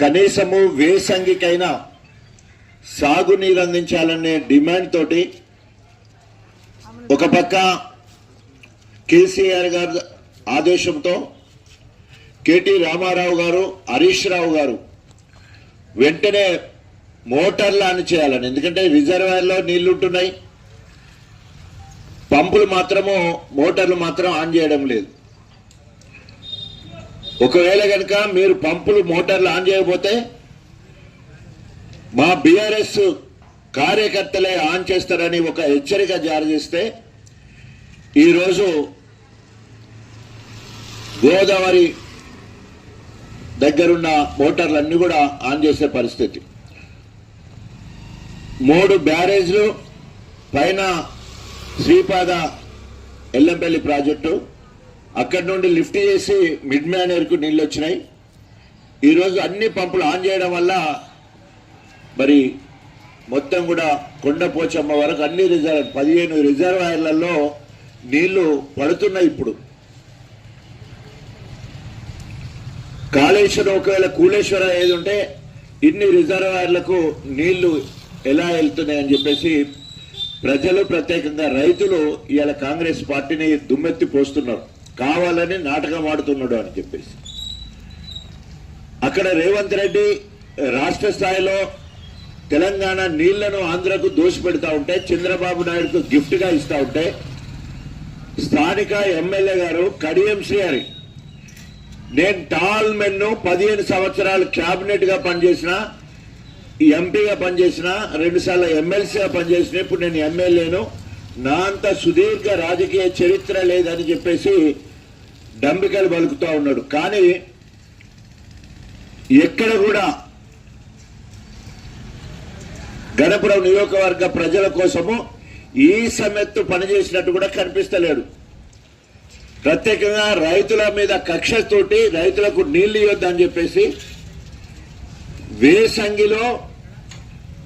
కనీసము వేసంగికైనా సాగునీరు అందించాలనే డిమాండ్ తోటి ఒక పక్క కేసీఆర్ గారి ఆదేశంతో కేటీ రామారావు గారు హరీష్ రావు గారు వెంటనే మోటార్లు ఆన్ చేయాలని. ఎందుకంటే రిజర్వాయర్లో నీళ్ళు ఉంటున్నాయి పంపులు మాత్రము మోటార్లు మాత్రం ఆన్ చేయడం లేదు. ఒకవేళ కనుక మీరు పంపులు మోటార్లు ఆన్ చేయకపోతే మా బీఆర్ఎస్ కార్యకర్తలే ఆన్ చేస్తారని ఒక హెచ్చరిక జారీ చేస్తే ఈరోజు గోదావరి దగ్గరున్న మోటార్లన్నీ కూడా ఆన్ చేసే పరిస్థితి. మూడు బ్యారేజ్లు పైన శ్రీపాద ఎల్లంపల్లి ప్రాజెక్టు అక్కడి నుండి లిఫ్ట్ చేసి మిడ్ మేనేర్కు నీళ్ళు వచ్చినాయి. ఈరోజు అన్ని పంపులు ఆన్ చేయడం వల్ల మరి మొత్తం కూడా కొండపోచమ్మ వరకు అన్ని రిజర్వ్ పదిహేను రిజర్వాయర్లలో నీళ్ళు పడుతున్నాయి ఇప్పుడు. కాళేశ్వరం ఒకవేళ కూలేశ్వరం ఏది ఉంటే ఇన్ని రిజర్వాయర్లకు నీళ్ళు ఎలా వెళ్తున్నాయని చెప్పేసి ప్రజలు ప్రత్యేకంగా రైతులు ఇవాళ కాంగ్రెస్ పార్టీని దుమ్మెత్తి పోస్తున్నారు. కావాలని నాటకం ఆడుతున్నాడు అని చెప్పేసి. అక్కడ రేవంత్ రెడ్డి రాష్ట్ర స్థాయిలో తెలంగాణ నీళ్ళను ఆంధ్రకు దోషి పెడతా ఉంటే చంద్రబాబు నాయుడుకు గిఫ్ట్గా ఇస్తా ఉంటే స్థానిక ఎమ్మెల్యే గారు కడియం శ్రీహరి నేను టాల్ మెన్ను పదిహేను సంవత్సరాలు క్యాబినెట్గా పనిచేసిన ఎంపీగా పనిచేసిన రెండు సార్లు ఎమ్మెల్సీగా పనిచేసిన ఇప్పుడు నేను ఎమ్మెల్యేను నా అంత సుదీర్ఘ రాజకీయ చరిత్ర లేదని చెప్పేసి డంబికలు బలుకుతూ ఉన్నాడు. కానీ ఎక్కడ కూడా గణపురం నియోజకవర్గ ప్రజల కోసము ఈ సమెత్తు పనిచేసినట్టు కూడా కనిపిస్తలేడు ప్రత్యేకంగా రైతుల మీద కక్షతోటి రైతులకు నీళ్ళు ఇవ్వద్దని చెప్పేసి వేసంగిలో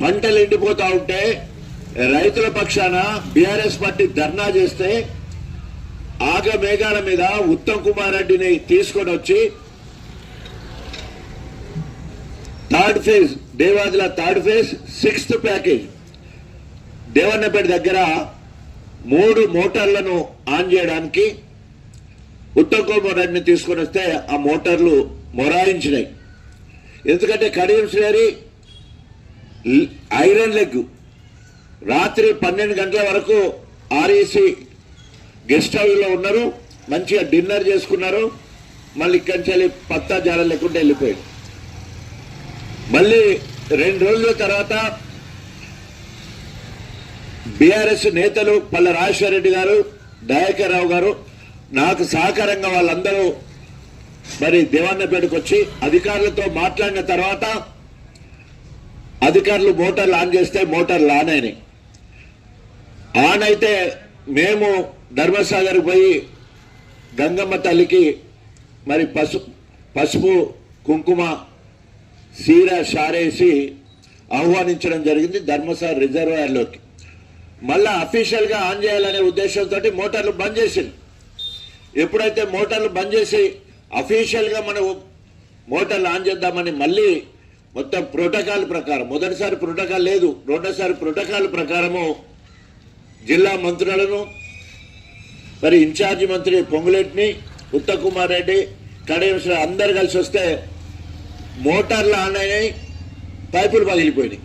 పంటలు ఎండిపోతూ ఉంటే రైతుల పక్షాన బీఆర్ఎస్ పార్టీ ధర్నా చేస్తే ఆగ మేఘాల మీద ఉత్తమ్ కుమార్ రెడ్డిని తీసుకొని వచ్చి third phase Devadula third phase sixth package. Devannapet దగ్గర మూడు మోటార్లను ఆన్ చేయడానికి ఉత్తమ్ కుమార్ రెడ్డిని తీసుకొని వస్తే ఆ మోటార్లు మొరాయించినాయి. ఎందుకంటే కడియం శ్రేరి ఐరన్ లెగ్. రాత్రి పన్నెండు గంటల వరకు ఆర్ఈసి గెస్ట్ హౌస్లో ఉన్నారు మంచిగా డిన్నర్ చేసుకున్నారు మళ్ళీ ఇక్కడి నుంచి వెళ్ళి పత్తా జాల లేకుండా వెళ్ళిపోయాడు. మళ్ళీ రెండు రోజుల తర్వాత బీఆర్ఎస్ నేతలు పల్ల రాజశేఖరరెడ్డి రెడ్డి గారు దయాకర్ రావు గారు నాకు సహకారంగా వాళ్ళందరూ మరి దేవాన్నపేటకు వచ్చి అధికారులతో మాట్లాడిన తర్వాత అధికారులు మోటార్లు ఆన్ చేస్తే మోటార్లు ఆన్ అయినాయి. ఆన్ అయితే మేము ధర్మసాగర్ పోయి గంగమ్మ తల్లికి మరి పసు పసుపు కుంకుమ సీర షారేసి ఆహ్వానించడం జరిగింది ధర్మసాగర్ రిజర్వాయర్లోకి. మళ్ళా అఫీషియల్గా ఆన్ చేయాలనే ఉద్దేశంతో మోటార్లు బంద్ చేసింది. ఎప్పుడైతే మోటార్లు బంద్ చేసి అఫీషియల్గా మనం మోటార్లు ఆన్ చేద్దామని మళ్ళీ మొత్తం ప్రోటోకాల్ ప్రకారం మొదటిసారి ప్రోటోకాల్ లేదు రెండోసారి ప్రోటోకాల్ ప్రకారము జిల్లా మంత్రులను మరి ఇన్ఛార్జి మంత్రి పొంగులెట్ని ఉత్తకుమార్ రెడ్డి కడేశ్వర అందరు కలిసి వస్తే మోటార్లు ఆన్ అయినాయి పైపులు పగిలిపోయినాయి.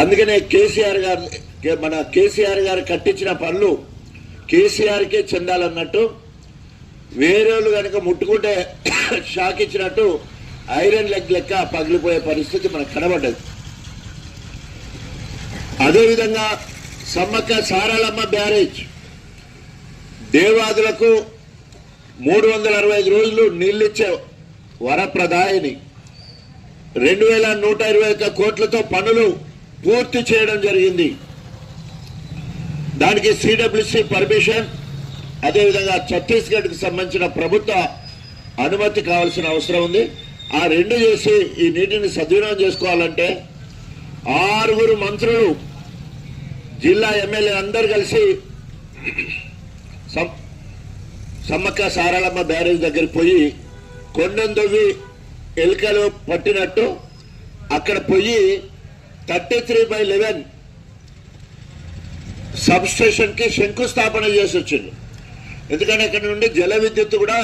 అందుకనే కేసీఆర్ గారు మన కేసీఆర్ గారు కట్టించిన పనులు కేసీఆర్కే చెందాలన్నట్టు వేరేళ్ళు కనుక ముట్టుకుంటే షాక్ ఇచ్చినట్టు ఐరన్ లెగ్ లెక్క పగిలిపోయే పరిస్థితి మనకు కనబడ్డది. అదేవిధంగా సమ్మక్క సారాలమ్మ బ్యారేజ్. దేవాదులకు మూడు వందల అరవై ఐదు రోజులు నీళ్ళిచ్చే వరప్రదాయని. రెండు వేల నూట ఇరవై ఒక్క కోట్లతో పనులు పూర్తి చేయడం జరిగింది. దానికి సిడబ్ల్యూసి పర్మిషన్ అదేవిధంగా ఛత్తీస్గఢ్కి సంబంధించిన ప్రభుత్వ అనుమతి కావాల్సిన అవసరం ఉంది. ఆ రెండు చేసి ఈ నీటిని సద్వినియోగం చేసుకోవాలంటే ఆరుగురు మంత్రులు జిల్లా ఎమ్మెల్యే అందరు కలిసి సమ్మక్క సారాలమ్మ బ్యారేజ్ దగ్గరికి పోయి కొండను తవ్వి ఎలుకలు పట్టినట్టు అక్కడ పోయి థర్టీ త్రీ బై లెవెన్ సబ్స్టేషన్కి శంకుస్థాపన చేసి వచ్చింది ఎందుకంటే అక్కడ నుండి జల విద్యుత్ కూడా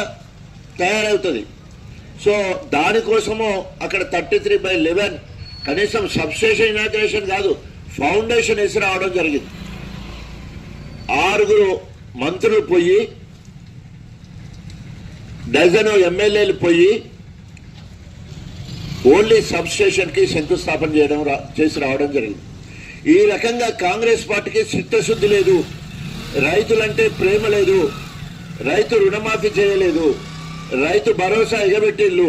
తయారవుతుంది. సో దానికోసము అక్కడ థర్టీ త్రీ బై లెవెన్ కనీసం సబ్స్టేషన్ ఇనాగ్రేషన్ కాదు ఫౌండేషన్ వేసి రావడం జరిగింది. ఆరుగురు మంత్రులు పోయి డజన్ ఎమ్మెల్యేలు పోయి ఓన్లీ సబ్స్టేషన్కి శంకుస్థాపన చేయడం చేసి రావడం జరిగింది. ఈ రకంగా కాంగ్రెస్ పార్టీకి చిత్తశుద్ధి లేదు రైతులంటే ప్రేమ లేదు రైతు రుణమాఫీ చేయలేదు రైతు భరోసా ఎగబెట్టిళ్ళు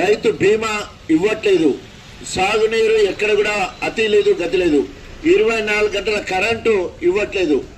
రైతు బీమా ఇవ్వట్లేదు. సాగునీరు ఎక్కడ కూడా అతి లేదు గతి లేదు. ఇరవై నాలుగు గంటల కరెంటు ఇవ్వట్లేదు.